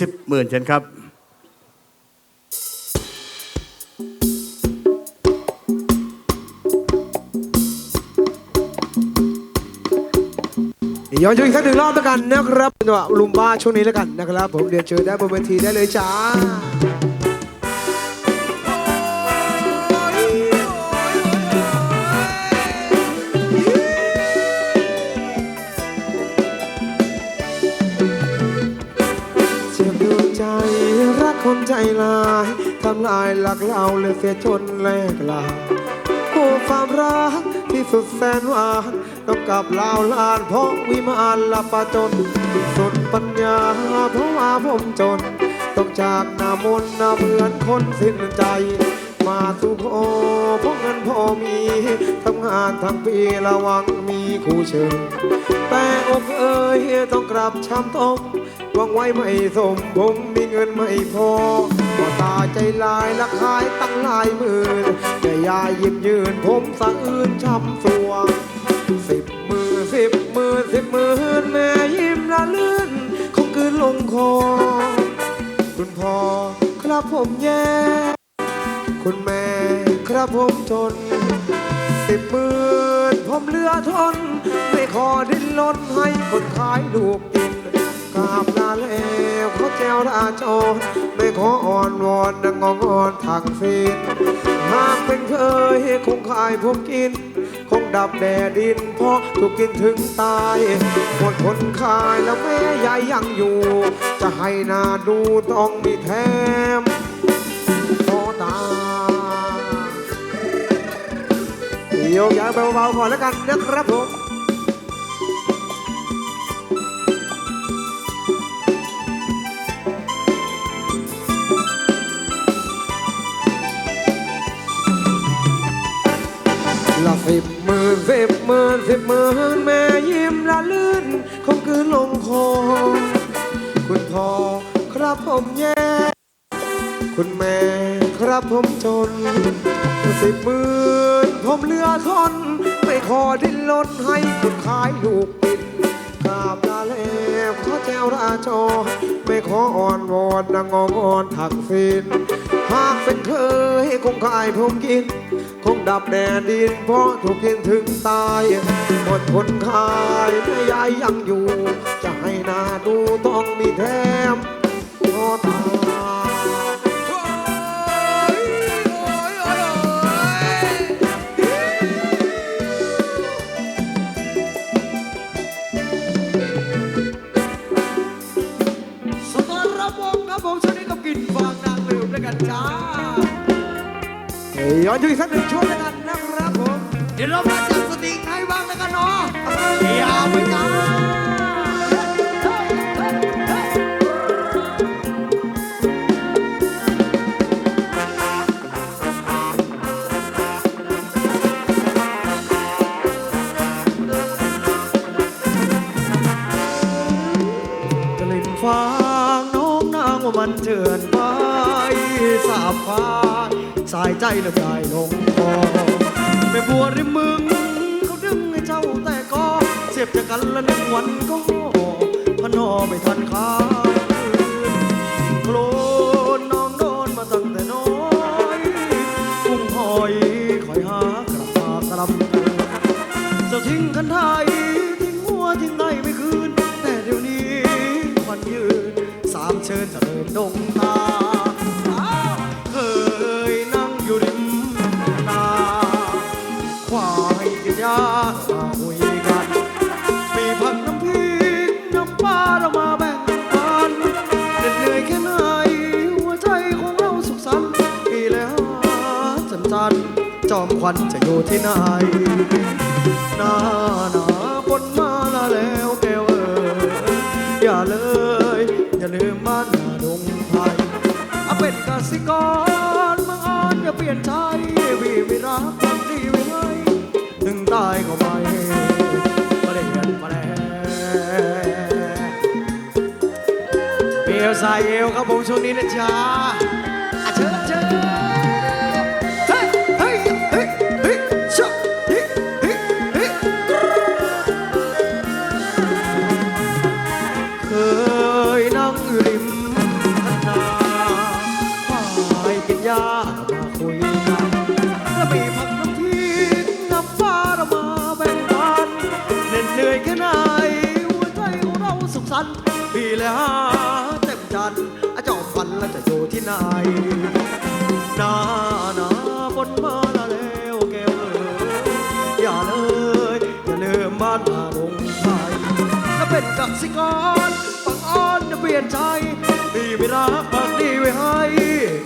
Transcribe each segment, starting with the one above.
สิบหมื่นเช่นครับย้อนชมอีกสักหนึ่งรอบแล้วกันนะครับจังหวะลุมบ้าช่วงนี้แล้วกันนะครับ ผมเดี๋ยวเจอได้บนเวทีได้เลยจ้า คนใจลายทำลายหลักเราเลยเสียจนแลกลาโอ้ความรักที่สุดแสนหวานต้องกลับลาวลาน เพราะวิมานลับปะจนสุดปัญญาเพราะว่าผมจน ต้องจากหน้ามนหน้าเพื่อนคนสิ้นใจ มาสู่พอเพราะเงินพอมีทำงานทั้งปีระวังมีคู่เชิญแต่อกเอ้ยต้องกลับช้ำต้มวังไว้ไม่สมผมมีเงินไม่พอก็ตาใจลายละขายตั้งหลายหมื่นแต่ยายหยิบยืนผมสะอื่นช้ำสวงสิบมือสิบมือสิบหมื่นแม่ยิ้มละลื่นคงคืนลงคอคุณพ่อครับผมแย่ คุณแม่ครับผมทนสิบหมื่นผมเหลือทน ไม่ขอดิ้นรนให้คนขายลูกกินกราบลาแล้วเขาแจวราจรไม่ขออ่อนวอนนังงองอนถักฟินหากเป็นเคยคงขายผมกิน คงดับแดดดินเพราะถูกกินถึงตายหมดคนขายแล้วแม่ยายยังอยู่ จะให้นาดูต้องมีแถม โยกย้ายเบาๆก่อนแล้วกันนะครับผมละสิบหมื่นสิบหมื่นสิบหมื่นแม่ยิ้มละลื่นคงคืนลงคอคุณพ่อครับผมแย่คุณแม่ ครับผมจน สิบหมื่นผมเลือทน ไม่ขอดิ้นรนให้คุณขายลูกปิดกราบลาแล้วขอแจวราจรไม่ขออ่อนวอนนางงองอนถักฟินหากเป็นเคยคงขายผมกิน คงดับแดดดินเพราะถูกกินถึงตายหมดคนขายแม่ยายยังอยู่ จะให้หนาดูต้องมีแถมโอตาส ดูอีกสักหนึ่งช่วงแล้วกันนะครับผม เดี๋ยวเรามาจับสติให้บ้างแล้วกันเนาะอย่าไปจ้ากลิ่นฟางน้องนางว่ามันเถื่อนไปสาบฟ้า สายใจเริ่มได้ลงคอแม่บัวริมมึงเขาดึงให้เจ้าแต่ก็เสียบจากกันละหนึ่งวันก็พนอไม่ทันค้างโคลนน้องโดนมาตั้งแต่น้อยกุ้งหอยคอยหากลับมากลำเกินเจ้าทิ้งกันไทยทิ้งหัวทิ้งในไม่คืน แต่เดี๋ยวนี้มันยืนสามเชิญเจริญดง จันจันจอมควันจะอยู่ที่ไหนหน้าหนาฝนมาละแล้วแก้วเอ๋ยอย่าเลย อย่าลืมบ้านนาดงไทยอาเป็นกสิกรมังอ่อนอย่าเปลี่ยนใจวีไม่รักคนดีไว้ให้ถึงตายก็ไม่มาเรียนมาแล้วเปรียวสายเอวครับผมช่วงนี้นะจ๊ะ เลยฮะเต็มจันอาจอมฝันแล้วจะอยู่ที่ไหนนาหนาบนมาละแล้วแก้วเอ๋ยอย่าเลย อย่าลืมบ้านนาดงไทยและเป็นกสิกรปังอ้อนจะเปลี่ยนใจ มีไม่รักบางดีไว้ให้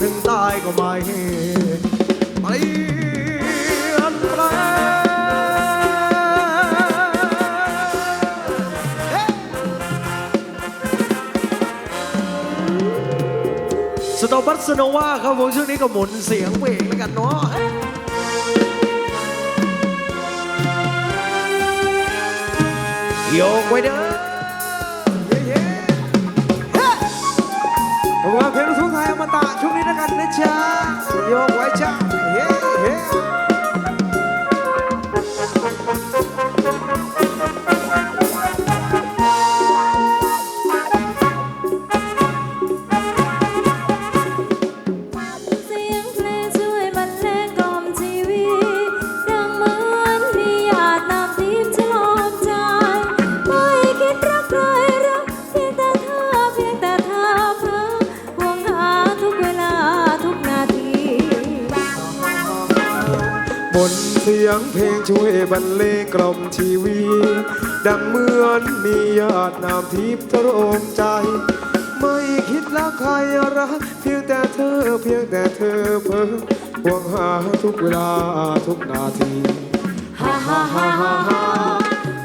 ถึงตายก็ไม่ สโนบัสสโนวาครับผมช่วงนี้ก็หมุนเสียงเพลงแล้วกันเนาะโยกไว้เด้อเย้ๆผมว่าเพลงลูกทุ่งไทยอมตะช่วงนี้แล้วกันนะจ๊ะโยกไว้จ้าเฮ้เฮ้ ยงเพลงช่วยบรรเลงกล่อมชีวิตดังเหมือนมีหยาดน้ำทิพย์ทรมใจ ไม่คิดรักใครรักเพียงแต่เธอเพียงแต่เธอเพ้อห่วงหาทุกเวลาทุกนาทีฮ่าฮ่าฮ่าฮ่าฮ่า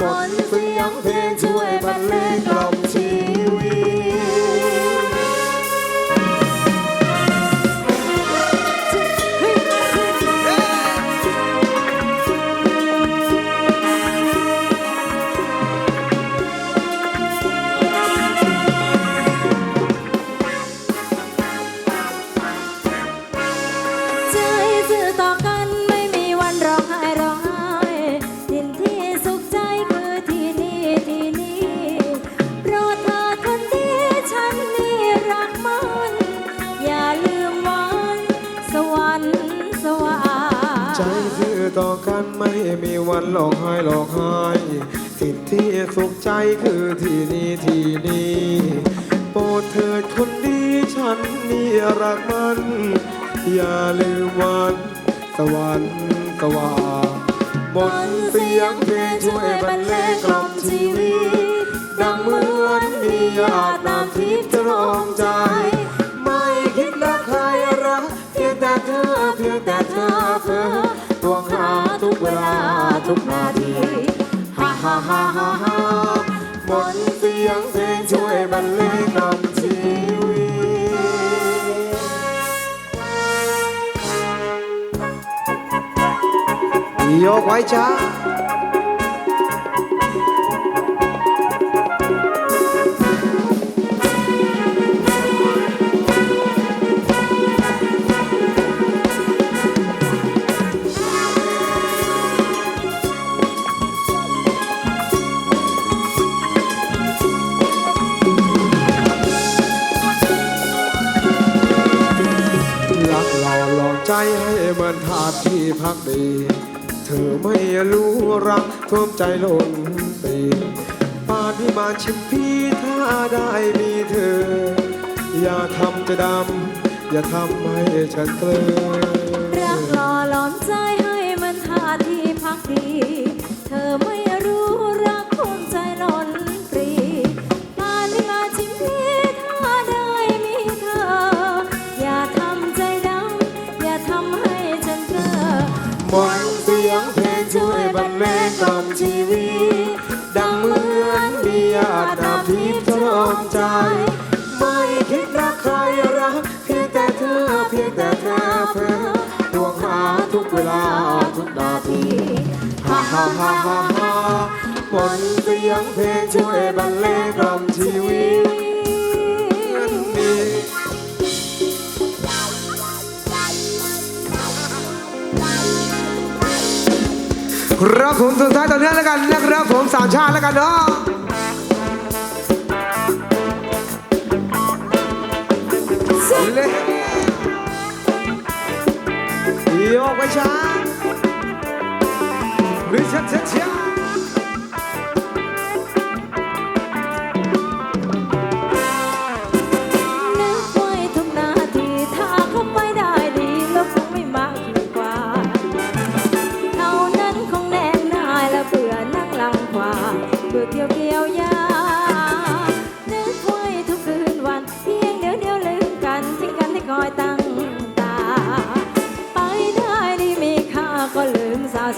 บนเสียงเพลงช่วยบรรเลง ม่มีวันหลอกให้หลอกให้สิ่งที่สุขใจคือที่นี่ที่นี่โปรดเถิดคนดีฉันนี่รักมัน อย่าลืมวันสวรรค์สว่างบนเสียงเพลงช่วยบรรเลงกล่อมชีวิต ดังเหมือนมีหยาดน้ำทิพย์จะรองใจ ไม่คิดรักใครรักเพียงแต่เธอเพียงแต่เธอเพ้อทวงหา ทุกเวลาทุกนาทีฮ่าฮ่าฮ่าฮ่าฮ่าบนเสียงเพลงช่วยบรรเลงกล่อมชีวิตยกไว้จ้า เธอไม่รู้รักท่วมใจล้นปีปานที่มาชิมพี่ถ้าได้มีเธอ อย่าทำจะดำ อย่าทำให้ฉันเกลอรักหล่อหลอมใจให้มันท่าที่พักดี เธอไม่ ใจ ไม่คิดรักใครรักเพียงแต่เธอเพียงแต่เธอเพ้อดวงหาทุกเวลาทุกนาทีฮ่าฮ่าฮ่าฮ่าฮ่ามนเสียงเพลงช่วยบรรเลงกล่อมชีวิตมีครับผมสุดท้ายตอนนี้แล้วกันนะครับผมสามชาติแล้วกันเนาะ เลยโยกไปช้าหรือช้าช้าช้า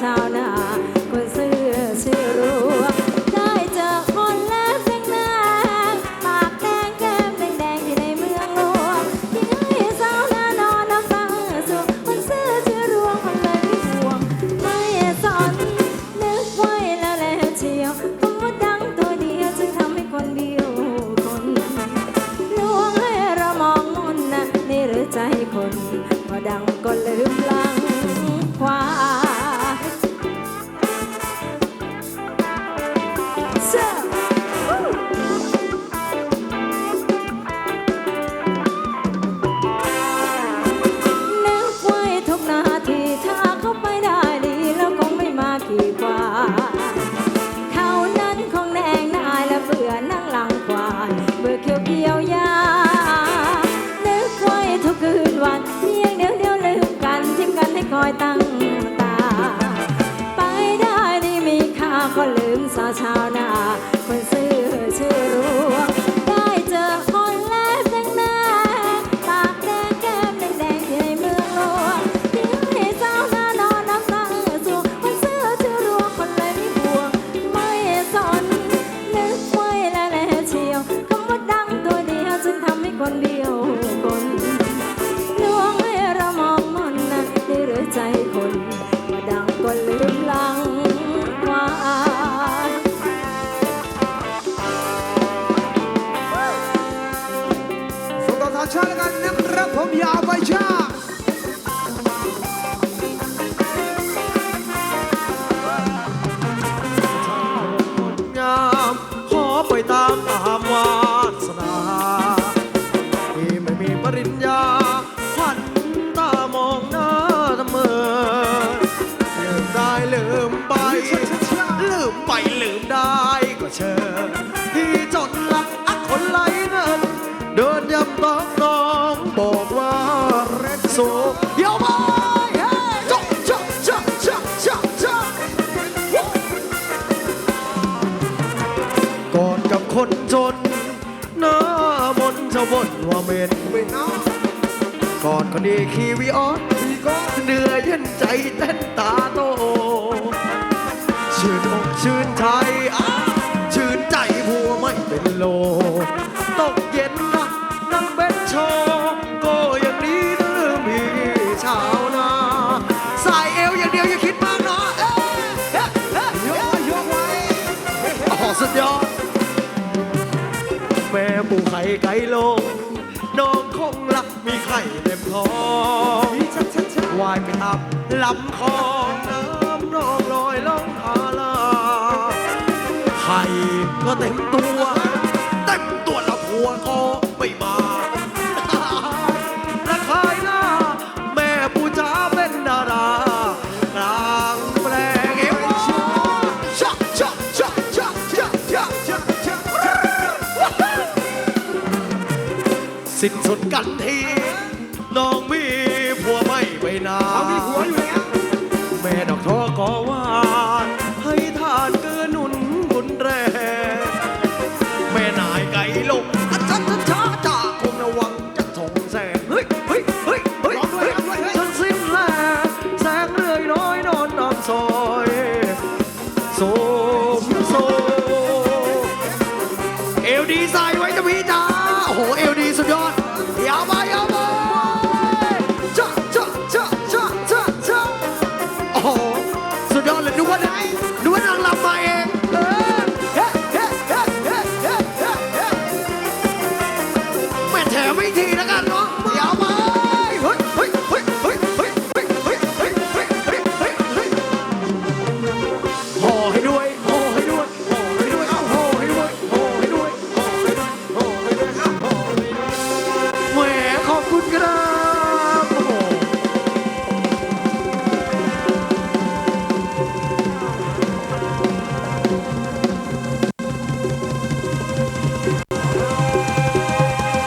time. ผมยาวไปชาขอปล่อยตา นจน หน้ามนจะวนว่าเม็นเว้ยเาก่อนก็ดีขีวีออสดีก็เหนื่อยเย็นใจเต้นตาโต ชื่นอกชื่นใจอ้าชื่นใจผัวไม่เป็นโล ตกเย็นนะนั่งเบ็ดโชว์ ไกลลงน้องคงรักมีไข่เต็มท้องวายไปตับลำคลองน้ำนองลอยล่องหาลาไข่ก็เต็มตัว เต็มตัวละหัวคอ สิ้นสุดกันที น้องมีผัวไม่ไปนาน